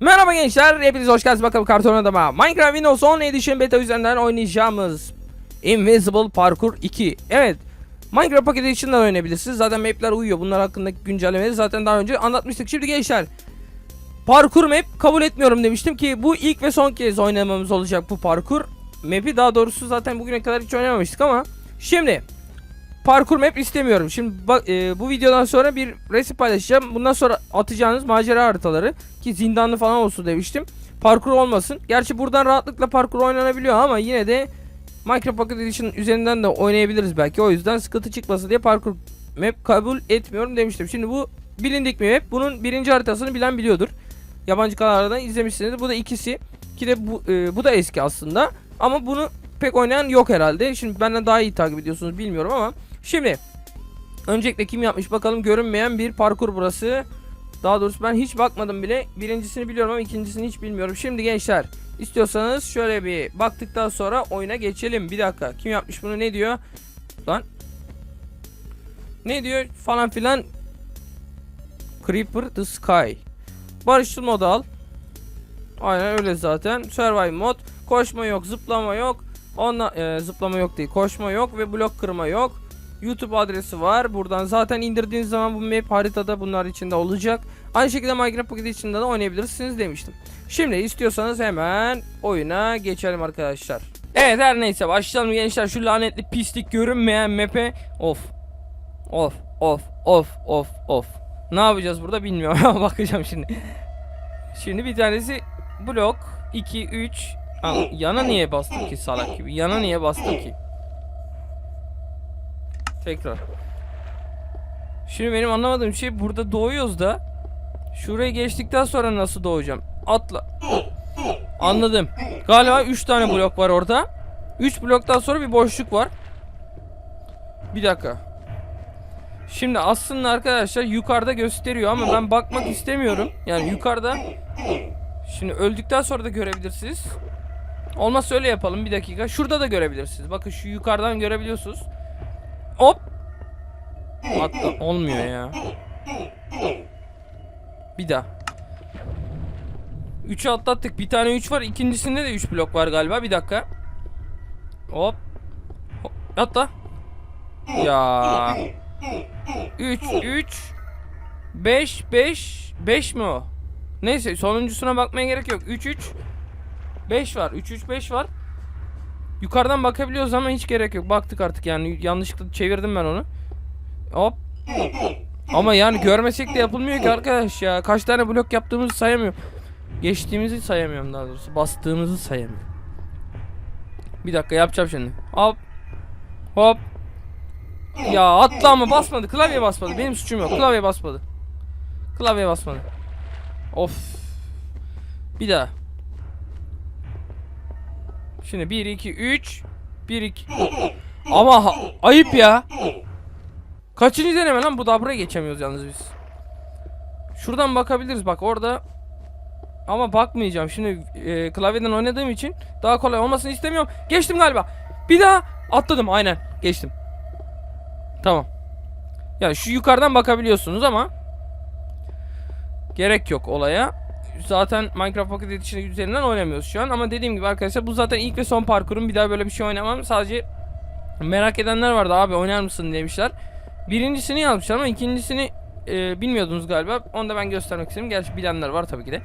Merhaba gençler, hepiniz hoş geldiniz bakalım karton adama. Minecraft Windows 10 Edition beta üzerinden oynayacağımız Invisible Parkour 2. Evet, Minecraft paketi içinden oynayabilirsiniz. Zaten mapler uyuyor. Bunlar hakkındaki güncellemeleri zaten daha önce anlatmıştık. Şimdi gençler, parkur map kabul etmiyorum demiştim ki bu ilk ve son kez oynamamız olacak bu parkur. Map'i daha doğrusu zaten bugüne kadar hiç oynamamıştık ama şimdi parkur map istemiyorum. Şimdi bak e, bu videodan sonra bir resim paylaşacağım. Bundan sonra atacağınız macera haritaları ki zindanlı falan olsun demiştim. Parkur olmasın. Gerçi buradan rahatlıkla parkur oynanabiliyor ama yine de Minecraft Pocket Edition üzerinden de oynayabiliriz belki. O yüzden sıkıntı çıkmasın diye parkur map kabul etmiyorum demiştim. Şimdi bu bilindik bir map. Bunun birinci haritasını bilen biliyordur. Yabancı kanallardan izlemişsiniz. Bu da ikisi. Ki de bu, e, bu da eski aslında. Ama bunu pek oynayan yok herhalde. Şimdi benden daha iyi takip ediyorsunuz bilmiyorum ama. Şimdi öncelikle kim yapmış bakalım görünmeyen bir parkur burası. Daha doğrusu ben hiç bakmadım bile. Birincisini biliyorum ama ikincisini hiç bilmiyorum. Şimdi gençler istiyorsanız şöyle bir baktıktan sonra oyuna geçelim. Bir dakika kim yapmış bunu ne diyor? Lan. Ne diyor falan filan. Creeper the Sky. Barışçıl mod al. Aynen öyle zaten. Survive mod. Koşma yok, zıplama yok. Onla, e, zıplama yok değil. Koşma yok ve blok kırma yok. YouTube adresi var. Buradan zaten indirdiğiniz zaman bu map haritada bunlar içinde olacak. Aynı şekilde Minecraft Pocket içinde de oynayabilirsiniz demiştim. Şimdi istiyorsanız hemen oyuna geçelim arkadaşlar. Evet her neyse başlayalım gençler şu lanetli pislik görünmeyen map'e. Of. Of of of of of. Ne yapacağız burada bilmiyorum ama bakacağım şimdi. Şimdi bir tanesi blok 2 3 Aa, yana niye bastım ki salak gibi? Yana niye bastım ki? Tekrar. Şimdi benim anlamadığım şey burada doğuyoruz da şurayı geçtikten sonra nasıl doğacağım? Atla. Anladım. Galiba 3 tane blok var orada. 3 bloktan sonra bir boşluk var. Bir dakika. Şimdi aslında arkadaşlar yukarıda gösteriyor ama ben bakmak istemiyorum. Yani yukarıda Şimdi öldükten sonra da görebilirsiniz. Olmazsa öyle yapalım bir dakika. Şurada da görebilirsiniz. Bakın şu yukarıdan görebiliyorsunuz. Hop. Hatta olmuyor ya. Bir daha. 3'ü atlattık. Bir tane 3 var. İkincisinde de 3 blok var galiba. Bir dakika. Hop. Hop. Atla. Ya. 3 3 5 5 5 mi o? Neyse sonuncusuna bakmaya gerek yok. 3 3 5 var. 3 3 5 var. Yukarıdan bakabiliyoruz ama hiç gerek yok. Baktık artık yani yanlışlıkla çevirdim ben onu. Hop. Ama yani görmesek de yapılmıyor ki arkadaş ya. Kaç tane blok yaptığımızı sayamıyorum. Geçtiğimizi sayamıyorum daha doğrusu. Bastığımızı sayamıyorum. Bir dakika yapacağım şimdi. Hop. Hop. Ya atla ama basmadı. Klavye basmadı. Benim suçum yok. Klavye basmadı. Klavye basmadı. Of. Bir daha. Şimdi 1 2 3 1 2 Ama ayıp ya. Kaçıncı deneme lan bu da buraya geçemiyoruz yalnız biz. Şuradan bakabiliriz bak orada. Ama bakmayacağım. Şimdi e, klavyeden oynadığım için daha kolay olmasını istemiyorum. Geçtim galiba. Bir daha atladım aynen. Geçtim. Tamam. Yani şu yukarıdan bakabiliyorsunuz ama gerek yok olaya. Zaten Minecraft Pocket Edition üzerinden oynamıyoruz şu an ama dediğim gibi arkadaşlar bu zaten ilk ve son parkurum. Bir daha böyle bir şey oynamam. Sadece merak edenler vardı abi oynar mısın demişler. Birincisini yazmışlar ama ikincisini e, bilmiyordunuz galiba. Onu da ben göstermek istedim. Gerçi bilenler var tabii ki de.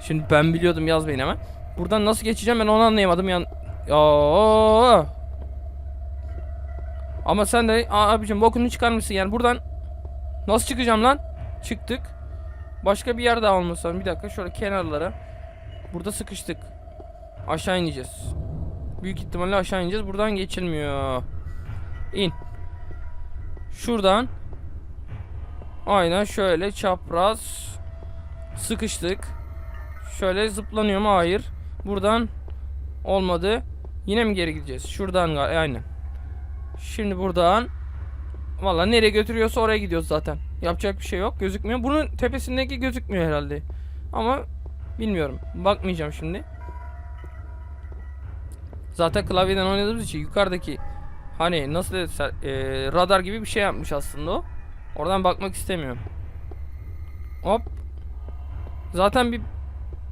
Şimdi ben biliyordum yazmayın hemen. Buradan nasıl geçeceğim ben onu anlayamadım. Yan ya Ama sen de abicim bokunu çıkarmışsın yani buradan nasıl çıkacağım lan? Çıktık. Başka bir yer daha olması lazım. Bir dakika şöyle kenarlara. Burada sıkıştık. Aşağı ineceğiz. Büyük ihtimalle aşağı ineceğiz. Buradan geçilmiyor. İn. Şuradan. Aynen şöyle çapraz. Sıkıştık. Şöyle zıplanıyor mu? Hayır. Buradan olmadı. Yine mi geri gideceğiz? Şuradan aynen. Şimdi buradan Valla nereye götürüyorsa oraya gidiyoruz zaten. Yapacak bir şey yok. Gözükmüyor. Bunun tepesindeki gözükmüyor herhalde. Ama bilmiyorum. Bakmayacağım şimdi. Zaten klavyeden oynadığımız için yukarıdaki hani nasıl desem, e, radar gibi bir şey yapmış aslında o. Oradan bakmak istemiyorum. Hop. Zaten bir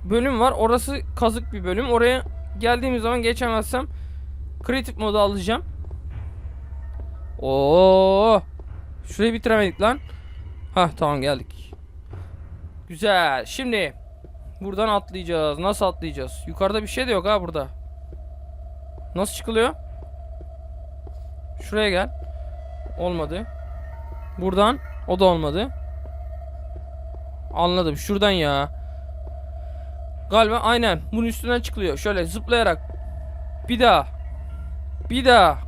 bölüm var. Orası kazık bir bölüm. Oraya geldiğimiz zaman geçemezsem kritik modu alacağım. Oo! Şurayı bitiremedik lan. Hah tamam geldik. Güzel. Şimdi buradan atlayacağız. Nasıl atlayacağız? Yukarıda bir şey de yok ha burada. Nasıl çıkılıyor? Şuraya gel. Olmadı. Buradan o da olmadı. Anladım. Şuradan ya. Galiba aynen. Bunun üstünden çıkılıyor. Şöyle zıplayarak. Bir daha. Bir daha.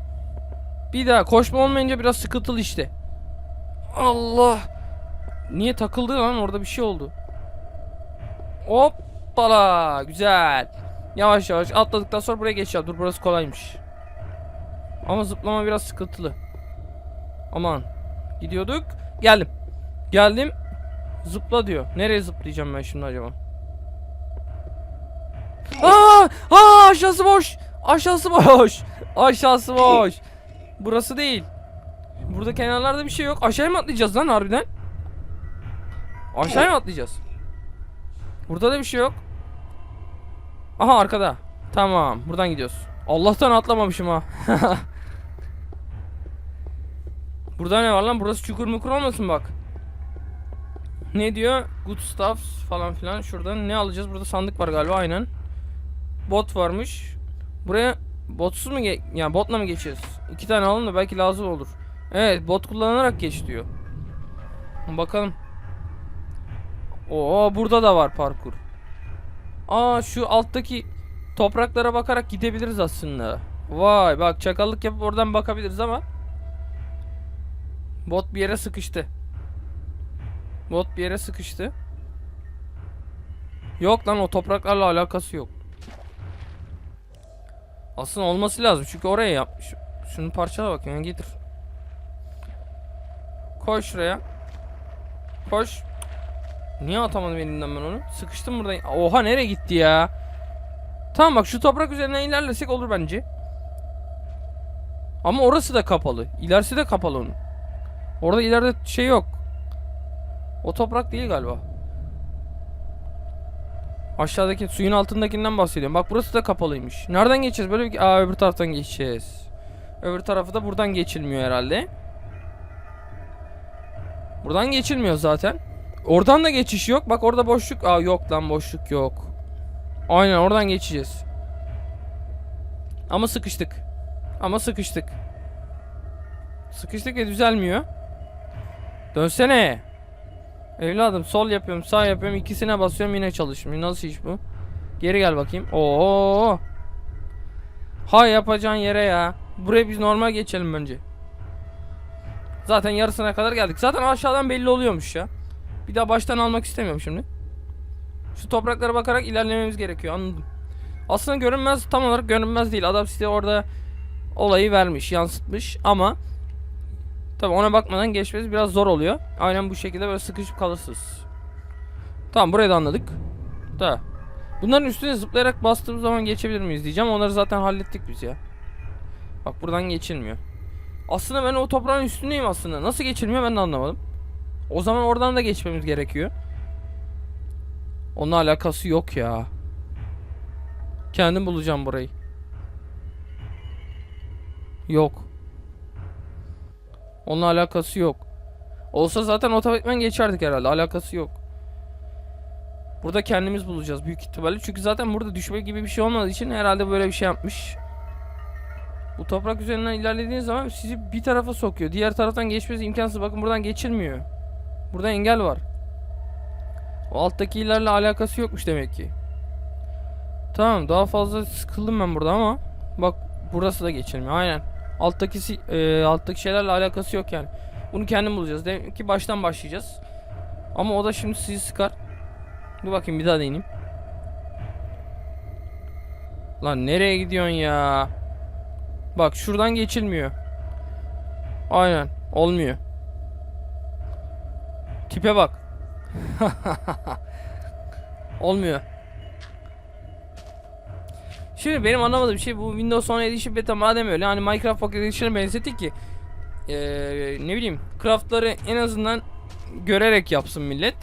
Bir daha. Koşma olmayınca biraz sıkıntılı işte. Allah. Niye takıldı lan? Orada bir şey oldu. Hoppala. Güzel. Yavaş yavaş atladıktan sonra buraya geçeceğim. Dur burası kolaymış. Ama zıplama biraz sıkıntılı. Aman. Gidiyorduk. Geldim. Geldim. Zıpla diyor. Nereye zıplayacağım ben şimdi acaba? Aa! Aa aşağısı boş. Aşağısı boş. Aşağısı boş. Burası değil. Burada kenarlarda bir şey yok. Aşağıya mı atlayacağız lan harbiden? Aşağıya mı atlayacağız? Burada da bir şey yok. Aha arkada. Tamam. Buradan gidiyoruz. Allah'tan atlamamışım ha. Burada ne var lan? Burası çukur mukur olmasın bak. Ne diyor? Good stuff falan filan. Şuradan ne alacağız? Burada sandık var galiba aynen. Bot varmış. Buraya botsuz mu ge yani botla mı geçeceğiz? İki tane alalım da belki lazım olur. Evet bot kullanarak geç diyor. Bakalım. Oo burada da var parkur. Aa şu alttaki topraklara bakarak gidebiliriz aslında. Vay bak çakallık yapıp oradan bakabiliriz ama bot bir yere sıkıştı. Bot bir yere sıkıştı. Yok lan o topraklarla alakası yok. Aslında olması lazım çünkü oraya yapmış. Şunu parçala bakayım getir. Koy şuraya. Koş. Niye atamadım elimden ben onu? Sıkıştım burada. Oha nereye gitti ya? Tamam bak şu toprak üzerinden ilerlesek olur bence. Ama orası da kapalı. İlerisi de kapalı onun. Orada ileride şey yok. O toprak değil galiba. Aşağıdaki suyun altındakinden bahsediyorum. Bak burası da kapalıymış. Nereden geçeceğiz? Böyle bir... Aa öbür taraftan geçeceğiz. Öbür tarafı da buradan geçilmiyor herhalde. Buradan geçilmiyor zaten. Oradan da geçiş yok. Bak orada boşluk. Aa yok lan boşluk yok. Aynen oradan geçeceğiz. Ama sıkıştık. Ama sıkıştık. Sıkıştık ve düzelmiyor. Dönsene. Evladım sol yapıyorum sağ yapıyorum ikisine basıyorum yine çalışmıyor. Nasıl iş bu? Geri gel bakayım. Oo. Ha yapacağın yere ya. Buraya biz normal geçelim bence. Zaten yarısına kadar geldik. Zaten aşağıdan belli oluyormuş ya. Bir daha baştan almak istemiyorum şimdi. Şu topraklara bakarak ilerlememiz gerekiyor anladım. Aslında görünmez tam olarak görünmez değil. Adam size orada olayı vermiş, yansıtmış ama Tabi ona bakmadan geçmesi biraz zor oluyor. Aynen bu şekilde böyle sıkışıp kalırsınız. Tamam burayı da anladık. Da. Bunların üstüne zıplayarak bastığımız zaman geçebilir miyiz diyeceğim. Onları zaten hallettik biz ya. Bak buradan geçilmiyor. Aslında ben o toprağın üstündeyim aslında. Nasıl geçilmiyor ben de anlamadım. O zaman oradan da geçmemiz gerekiyor. Onunla alakası yok ya. Kendim bulacağım burayı. Yok. Onunla alakası yok. Olsa zaten otomatikman geçerdik herhalde. Alakası yok. Burada kendimiz bulacağız büyük ihtimalle. Çünkü zaten burada düşme gibi bir şey olmadığı için herhalde böyle bir şey yapmış. Bu toprak üzerinden ilerlediğiniz zaman sizi bir tarafa sokuyor. Diğer taraftan geçmesi imkansız. Bakın buradan geçilmiyor. Burada engel var. O alttakilerle alakası yokmuş demek ki. Tamam daha fazla sıkıldım ben burada ama bak burası da geçilmiyor. Aynen. Alttaki e, alttaki şeylerle alakası yok yani. Bunu kendim bulacağız. Demek ki baştan başlayacağız. Ama o da şimdi sizi sıkar. Dur bakayım bir daha deneyeyim. Lan nereye gidiyorsun ya? Bak şuradan geçilmiyor. Aynen. Olmuyor. Tipe bak. Olmuyor. Şimdi benim anlamadığım şey bu Windows 10 Edition beta madem öyle hani Minecraft Pocket Edition'a benzettik ki ee, ne bileyim craftları en azından görerek yapsın millet.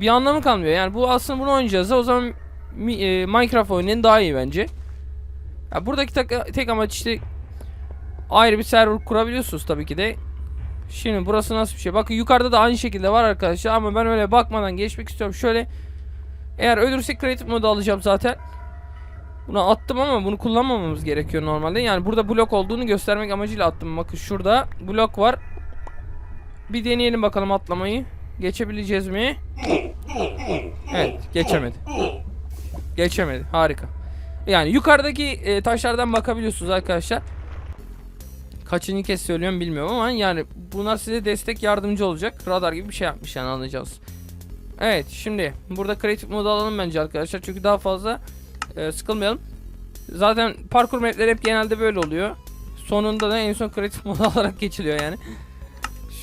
bir anlamı kalmıyor. Yani bu aslında bunu oynayacağız da o zaman e, Minecraft oynayın daha iyi bence. Ya buradaki tek, tek amaç işte ayrı bir server kurabiliyorsunuz tabii ki de. Şimdi burası nasıl bir şey? Bakın yukarıda da aynı şekilde var arkadaşlar ama ben öyle bakmadan geçmek istiyorum. Şöyle eğer ölürsek creative modu alacağım zaten. Bunu attım ama bunu kullanmamamız gerekiyor normalde. Yani burada blok olduğunu göstermek amacıyla attım. Bakın şurada blok var. Bir deneyelim bakalım atlamayı. Geçebileceğiz mi? Evet, geçemedi. Geçemedi. Harika. Yani yukarıdaki e, taşlardan bakabiliyorsunuz arkadaşlar. Kaçıncı kez söylüyorum bilmiyorum ama yani bunlar size destek yardımcı olacak. Radar gibi bir şey yapmış yani anlayacağız. Evet şimdi burada creative modu alalım bence arkadaşlar. Çünkü daha fazla e, sıkılmayalım. Zaten parkur mapleri hep genelde böyle oluyor. Sonunda da en son creative modu alarak geçiliyor yani.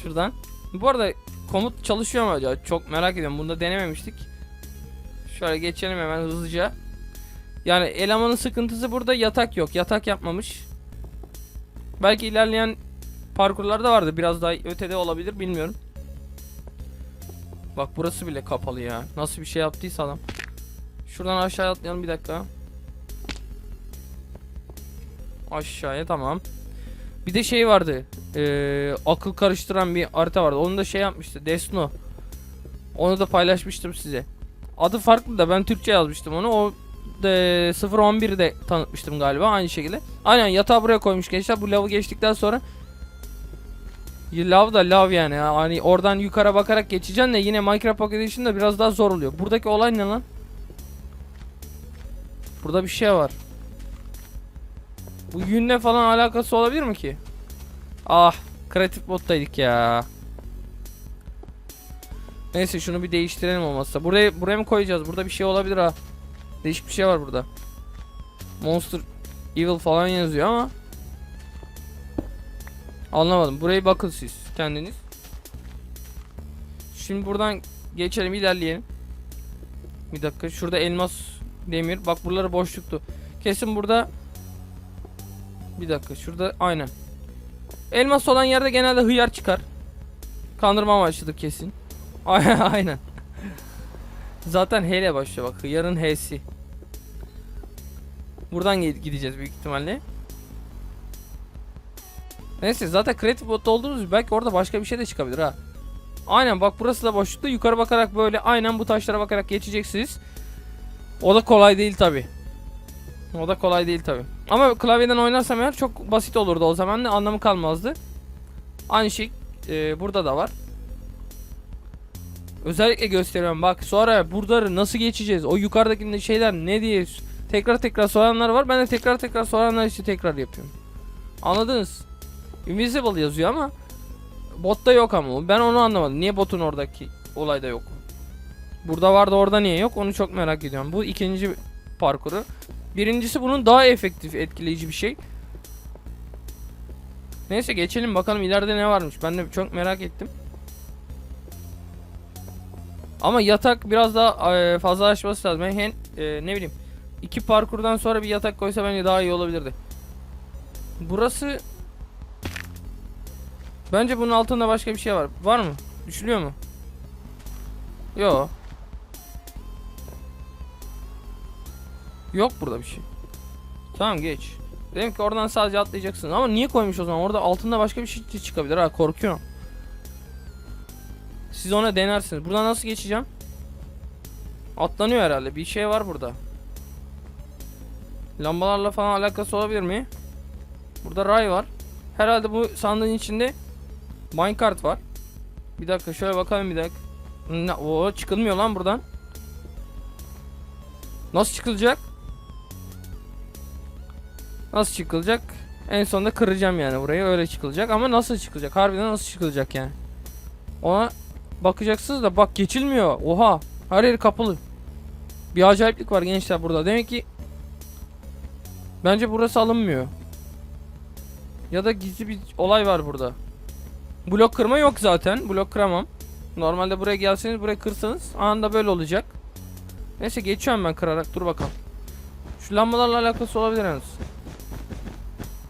Şuradan. Bu arada komut çalışıyor mu acaba? Çok merak ediyorum. Bunu da denememiştik. Şöyle geçelim hemen hızlıca. Yani elemanın sıkıntısı burada yatak yok. Yatak yapmamış. Belki ilerleyen parkurlarda vardı. Biraz daha ötede olabilir bilmiyorum. Bak burası bile kapalı ya. Nasıl bir şey yaptıysa adam. Şuradan aşağı atlayalım bir dakika. Aşağıya tamam. Bir de şey vardı. Ee, akıl karıştıran bir harita vardı. Onu da şey yapmıştı. Desno. Onu da paylaşmıştım size. Adı farklı da ben Türkçe yazmıştım onu. O de 011'de tanıtmıştım galiba aynı şekilde. Aynen yatağı buraya koymuş gençler. Bu lavı geçtikten sonra Lav da lav yani. ya. Hani oradan yukarı bakarak geçeceksin de yine Minecraft Pocket biraz daha zor oluyor. Buradaki olay ne lan? Burada bir şey var. Bu yünle falan alakası olabilir mi ki? Ah, kreatif moddaydık ya. Neyse şunu bir değiştirelim olmazsa. Buraya buraya mı koyacağız? Burada bir şey olabilir ha. Değişik bir şey var burada. Monster Evil falan yazıyor ama Anlamadım. Burayı bakın siz kendiniz. Şimdi buradan geçelim ilerleyelim. Bir dakika şurada elmas demir. Bak buraları boşluktu. Kesin burada bir dakika şurada aynen. Elmas olan yerde genelde hıyar çıkar. Kandırma amaçlıdır kesin. aynen. Zaten H ile başlıyor bak. Hıyarın H'si. Buradan gi- gideceğiz büyük ihtimalle. Neyse zaten Creative Mod'da olduğumuz belki orada başka bir şey de çıkabilir ha. Aynen bak burası da boşlukta. Yukarı bakarak böyle aynen bu taşlara bakarak geçeceksiniz. O da kolay değil tabi. O da kolay değil tabi. Ama klavyeden oynarsam eğer çok basit olurdu o zaman da anlamı kalmazdı. Aynı şey e, burada da var. Özellikle gösteriyorum bak sonra buraları nasıl geçeceğiz o yukarıdaki şeyler ne diye tekrar tekrar soranlar var ben de tekrar tekrar soranlar için tekrar yapıyorum. Anladınız? Invisible yazıyor ama botta yok ama ben onu anlamadım. Niye botun oradaki olayda yok? Burada vardı orada niye yok onu çok merak ediyorum. Bu ikinci parkuru. Birincisi bunun daha efektif etkileyici bir şey. Neyse geçelim bakalım ileride ne varmış. Ben de çok merak ettim. Ama yatak biraz daha e, fazla açması lazım. Ben hen, e, ne bileyim iki parkurdan sonra bir yatak koysa bence daha iyi olabilirdi. Burası Bence bunun altında başka bir şey var. Var mı? Düşülüyor mu? Yo. Yok burada bir şey. Tamam geç. Dedim ki oradan sadece atlayacaksın. Ama niye koymuş o zaman? Orada altında başka bir şey çıkabilir ha. Korkuyorum. Siz ona denersiniz. Buradan nasıl geçeceğim? Atlanıyor herhalde. Bir şey var burada. Lambalarla falan alakası olabilir mi? Burada ray var. Herhalde bu sandığın içinde minecart var. Bir dakika şöyle bakalım bir dakika. O çıkılmıyor lan buradan. Nasıl çıkılacak? Nasıl çıkılacak? En sonunda kıracağım yani burayı öyle çıkılacak ama nasıl çıkılacak? Harbiden nasıl çıkılacak yani? Ona bakacaksınız da bak geçilmiyor. Oha. Her yer kapalı. Bir acayiplik var gençler burada. Demek ki Bence burası alınmıyor. Ya da gizli bir olay var burada. Blok kırma yok zaten. Blok kıramam. Normalde buraya gelseniz buraya kırsanız anında böyle olacak. Neyse geçiyorum ben kırarak. Dur bakalım. Şu lambalarla alakası olabilir henüz.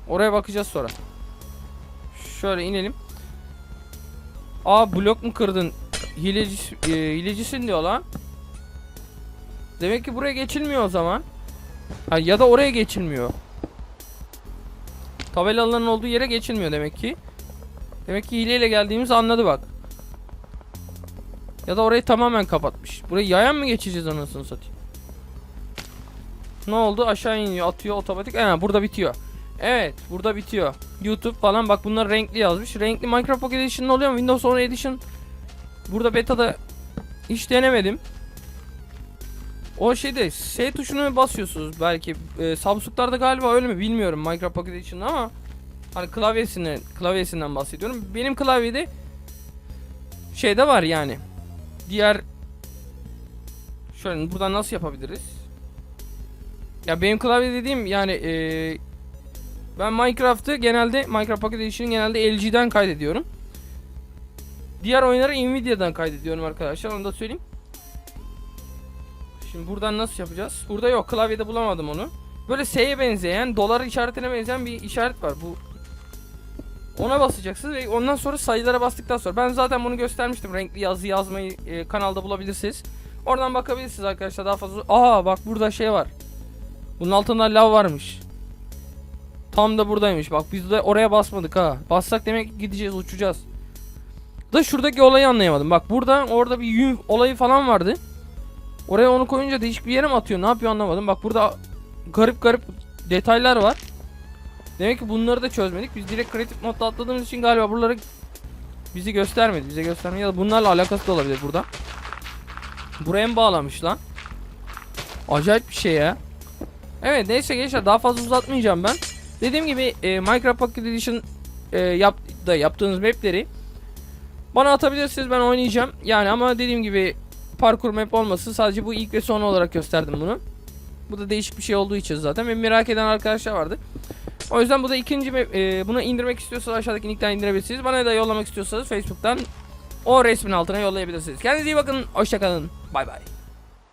Oraya bakacağız sonra. Şöyle inelim. Aa blok mu kırdın? hileci, e, hilecisin diyor lan. Demek ki buraya geçilmiyor o zaman. Ha, ya da oraya geçilmiyor. Tabelaların olduğu yere geçilmiyor demek ki. Demek ki hileyle geldiğimizi anladı bak. Ya da orayı tamamen kapatmış. Burayı yayan mı geçeceğiz anasını satayım? Ne oldu? Aşağı iniyor, atıyor otomatik. Ee, burada bitiyor. Evet, burada bitiyor. YouTube falan bak bunlar renkli yazmış. Renkli Minecraft Pocket Edition oluyor mu? Windows 10 Edition burada beta'da hiç denemedim. O şeyde S tuşunu basıyorsunuz belki. E, Samsung'larda galiba öyle mi bilmiyorum Minecraft Pocket Edition'da ama hani klavyesini klavyesinden bahsediyorum. Benim klavyede şeyde var yani. Diğer şöyle buradan nasıl yapabiliriz? Ya benim klavye dediğim yani e, ben Minecraft'ı genelde Minecraft Pocket Edition'ı genelde LG'den kaydediyorum. Diğer oyunları Nvidia'dan kaydediyorum arkadaşlar onu da söyleyeyim. Şimdi buradan nasıl yapacağız? Burada yok klavyede bulamadım onu. Böyle S'ye benzeyen dolar işaretine benzeyen bir işaret var. Bu ona basacaksınız ve ondan sonra sayılara bastıktan sonra ben zaten bunu göstermiştim. Renkli yazı yazmayı e, kanalda bulabilirsiniz. Oradan bakabilirsiniz arkadaşlar daha fazla. Aa bak burada şey var. Bunun altında lav varmış. Tam da buradaymış. Bak biz de oraya basmadık ha. Bassak demek gideceğiz, uçacağız. Da şuradaki olayı anlayamadım. Bak burada orada bir yün olayı falan vardı. Oraya onu koyunca değişik bir yere mi atıyor? Ne yapıyor anlamadım. Bak burada garip garip detaylar var. Demek ki bunları da çözmedik. Biz direkt kreatif modda atladığımız için galiba buraları bizi göstermedi. Bize göstermedi ya da bunlarla alakası da olabilir burada. Buraya mı bağlamış lan? Acayip bir şey ya. Evet neyse gençler daha fazla uzatmayacağım ben. Dediğim gibi e, Minecraft Pocket Edition e, yap, da yaptığınız mapleri bana atabilirsiniz ben oynayacağım. Yani ama dediğim gibi parkur map olması sadece bu ilk ve son olarak gösterdim bunu. Bu da değişik bir şey olduğu için zaten ve merak eden arkadaşlar vardı. O yüzden bu da ikinci map, e, bunu indirmek istiyorsanız aşağıdaki linkten indirebilirsiniz. Bana da yollamak istiyorsanız Facebook'tan o resmin altına yollayabilirsiniz. Kendinize iyi bakın. Hoşçakalın. Bay bay.